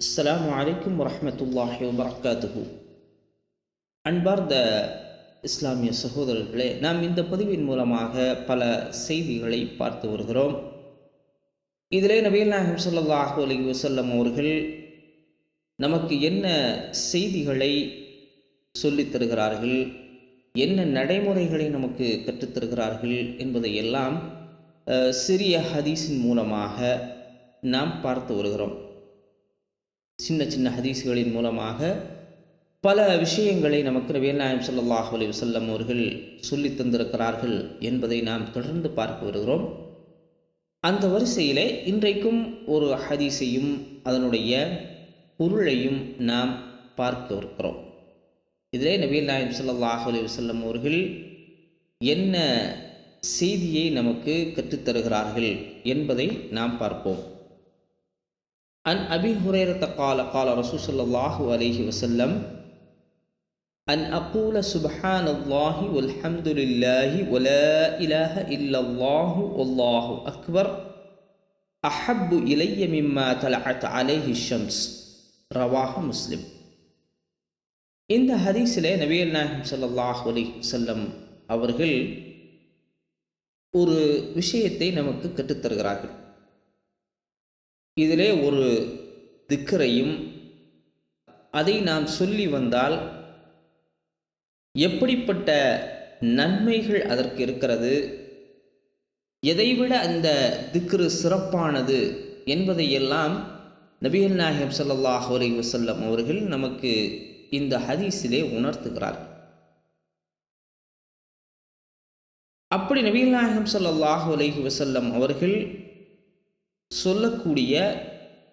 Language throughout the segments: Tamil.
அஸ்லாம் வலைக்கம் வரமத்துல்லாஹி வபரகாத்துஹு. அன்பார்ந்த இஸ்லாமிய சகோதரர்களே நாம் இந்த பதிவின் மூலமாக பல செய்திகளை பார்த்து வருகிறோம். இதிலே நபீல் நாயகம் சொல்லல்லாஹு அலி வசல்லம் அவர்கள் நமக்கு என்ன செய்திகளை சொல்லித் தருகிறார்கள் என்ன நடைமுறைகளை நமக்கு கற்றுத்தருகிறார்கள் என்பதை எல்லாம் சிறிய ஹதீஸின் மூலமாக நாம் பார்த்து வருகிறோம். சின்ன சின்ன ஹதீஸ்களின் மூலமாக பல விஷயங்களை நமக்கு நபிகள் நாயம் ஸல்லல்லாஹு அலைஹி வஸல்லம் அவர்கள் சொல்லித் தந்திருக்கிறார்கள் என்பதை நாம் தொடர்ந்து பார்க்க வருகிறோம். அந்த வரிசையிலே இன்றைக்கும் ஒரு ஹதீஸையும் அதனுடைய பொருளையும் நாம் பார்க்க இருக்கிறோம். இதிலே நபிகள் நாயம் சல்லாஹ் அலி வஸல்லம் அவர்கள் என்ன செய்தியை நமக்கு கற்றுத்தருகிறார்கள் என்பதை நாம் பார்ப்போம். عن أبي هريرة قال قال رسول صلى الله عليه وسلم أن أقول سبحان الله والحمد لله ولا إله إلا الله والله أكبر أحب إلي مما طلعت عليه الشمس رواه مسلم இந்த ஹதீஸிலே நபியல் நாயகம் ஸல்லல்லாஹு அலைஹி வஸல்லம் அவர்கள் ஒரு விஷயத்தை நமக்கு கற்றுத்தருகிறார்கள் இதிலே ஒரு திக்கரையும் அதை நாம் சொல்லி வந்தால் எப்படிப்பட்ட நன்மைகள் அதற்கு இருக்கிறது? எதைவிட அந்த திக்ரு சிறப்பானது என்பதையெல்லாம் நபிகள் நாயகம் சல்லாஹ் அலைஹி வசல்லம் அவர்கள் நமக்கு இந்த ஹதீஸிலே உணர்த்துகிறார். அப்படி நபிகள் நாயகம் சல்லாஹ் அலைஹி வசல்லம் அவர்கள் சொல்லக்கூடிய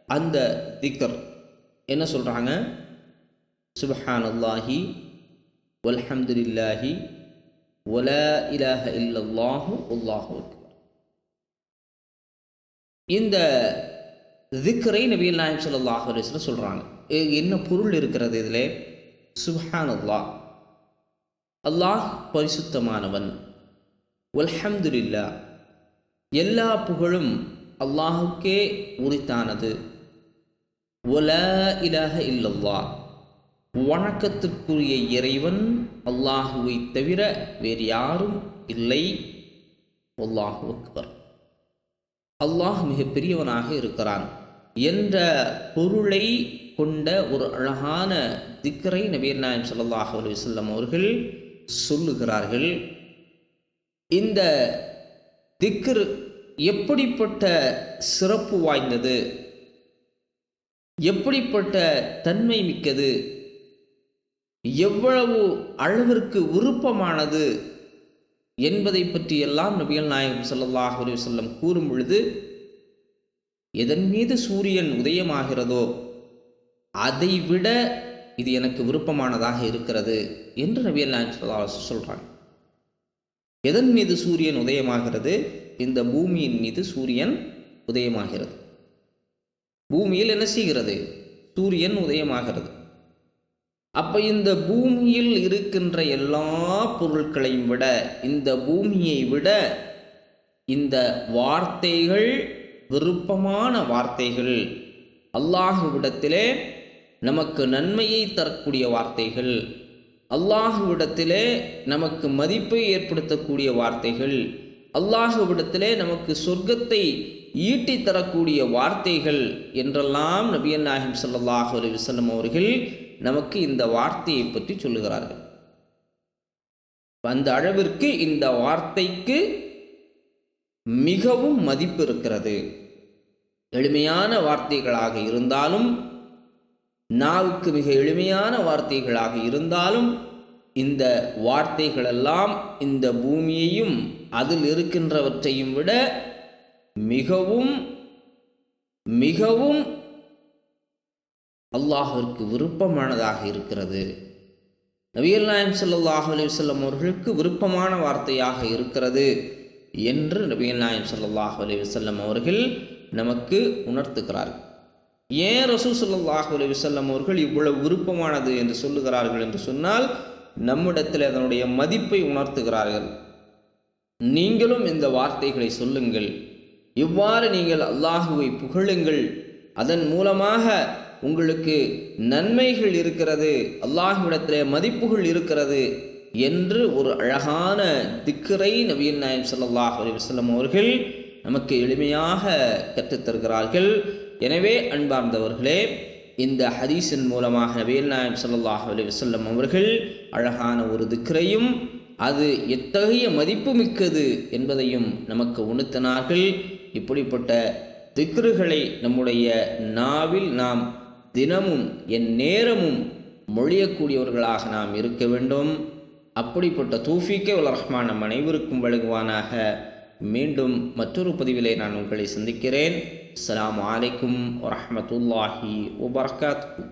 அந்த திக்கர் என்ன சொல்கிறாங்க சுபஹான் அல்லாஹி வல்ஹம்துலில்லாஹி ஒல இலாஹ இல்லல்லாஹு அல்லாஹு இந்த திக்கரை நபிகள் நாயம் சொல்லாஹ் அலைஹி சொல்கிறாங்க என்ன பொருள் இருக்கிறது இதில்? சுபஹான் அல்லாஹ் அல்லாஹ் பரிசுத்தமானவன். வல்ஹம்துலில்லா எல்லா புகழும் அல்லாஹுக்கே உரித்தானது. ஒல இலாக இல்லல்லா வணக்கத்திற்குரிய இறைவன் அல்லாஹுவை தவிர வேறு யாரும் இல்லை. அல்லாஹு அக்பர். அல்லாஹ் மிகப்பெரியவனாக இருக்கிறான் என்ற பொருளை கொண்ட ஒரு அழகான திக்கரை நபீர் நாயம் ஸல்லல்லாஹு அலி வல்லம் அவர்கள் சொல்லுகிறார்கள். இந்த திக்ர் எப்படிப்பட்ட சிறப்பு வாய்ந்தது? எப்படிப்பட்ட தன்மை மிக்கது? எவ்வளவு அளவிற்கு விருப்பமானது? என்பதை பற்றியெல்லாம் நபிகள் நாயகம் ஸல்லல்லாஹு அலைஹி வஸல்லம் கூறும் பொழுது எதன் மீது சூரியன் உதயமாகிறதோ அதை விட இது எனக்கு விருப்பமானதாக இருக்கிறது என்று நபிகள் நாயகம் ஸல்லல்லாஹு சொல்கிறாங்க எதன் மீது சூரியன் உதயமாகிறது? இந்த பூமியின் மீது சூரியன் உதயமாகிறது. பூமியில் என்ன செய்கிறது? சூரியன் உதயமாகிறது. அப்ப இந்த பூமியில் இருக்கின்ற எல்லா பொருட்களையும் விட இந்த பூமியை விட இந்த வார்த்தைகள் விருப்பமான வார்த்தைகள் அல்லாஹுவிடத்திலே நமக்கு நன்மையை தரக்கூடிய வார்த்தைகள் அல்லாஹுவிடத்திலே நமக்கு மதிப்பை ஏற்படுத்தக்கூடிய வார்த்தைகள் அல்லாஹுவிடத்திலே நமக்கு சொர்க்கத்தை ஈட்டி தரக்கூடிய வார்த்தைகள் என்றெல்லாம் நபியன் நாயகம் ஸல்லல்லாஹு அலி வல்லம் அவர்கள் நமக்கு இந்த வார்த்தையை பற்றி சொல்லுகிறார்கள். அந்த அளவிற்கு இந்த வார்த்தைக்கு மிகவும் மதிப்பு இருக்கிறது. எளிமையான வார்த்தைகளாக இருந்தாலும் நாவுக்கு மிக எளிமையான வார்த்தைகளாக இருந்தாலும் இந்த வார்த்தைகளெல்லாம் இந்த பூமியையும் அதில் இருக்கின்றவற்றையும் விட மிகவும் மிகவும் அல்லாஹிற்கு விருப்பமானதாக இருக்கிறது. நபியல் நாயம் சல்லாஹ் அலிவசல்லம் அவர்களுக்கு விருப்பமான வார்த்தையாக இருக்கிறது என்று நபியல் நாயம் சல்லாஹ் அலிவசல்லம் அவர்கள் நமக்கு உணர்த்துகிறார்கள். ஏன் ரசூல் ஸல்லல்லாஹு அலைஹி வஸல்லம் அவர்கள் இவ்வளவு விருப்பமானது என்று சொல்லுகிறார்கள் என்று சொன்னால் நம்மிடத்தில் அதனுடைய மதிப்பை உணர்த்துகிறார்கள். நீங்களும் இந்த வார்த்தைகளை சொல்லுங்கள். இவ்வாறு நீங்கள் அல்லாஹுவை புகழுங்கள். அதன் மூலமாக உங்களுக்கு நன்மைகள் இருக்கிறது அல்லாஹுவிடத்திலே மதிப்புகள் இருக்கிறது என்று ஒரு அழகான திக்கரை நபியன் நாயம் சல்லாஹ் அலைஹி வஸல்லம் அவர்கள் நமக்கு எளிமையாக கற்றுத்தருகிறார்கள். எனவே அன்பார்ந்தவர்களே இந்த ஹதீஸின் மூலமாக நபியல் நாயம் ஸல்லல்லாஹு அலைஹி அவர்கள் அழகான ஒரு திக்கரையும் அது எத்தகைய மதிப்பு மிக்கது என்பதையும் நமக்கு உணர்த்தினார்கள். இப்படிப்பட்ட திக்ருகளை நம்முடைய நாவில் நாம் தினமும் என் நேரமும் மொழியக்கூடியவர்களாக நாம் இருக்க வேண்டும். அப்படிப்பட்ட தூஃபிக்கே உல் ரஹ்மான் நம் அனைவருக்கும் வழங்குவானாக. மீண்டும் மற்றொரு பதிவிலே நான் உங்களை சந்திக்கிறேன். அஸ்ஸலாமு அலைக்கும் வரமத்துல்லாஹி வபர்காத்து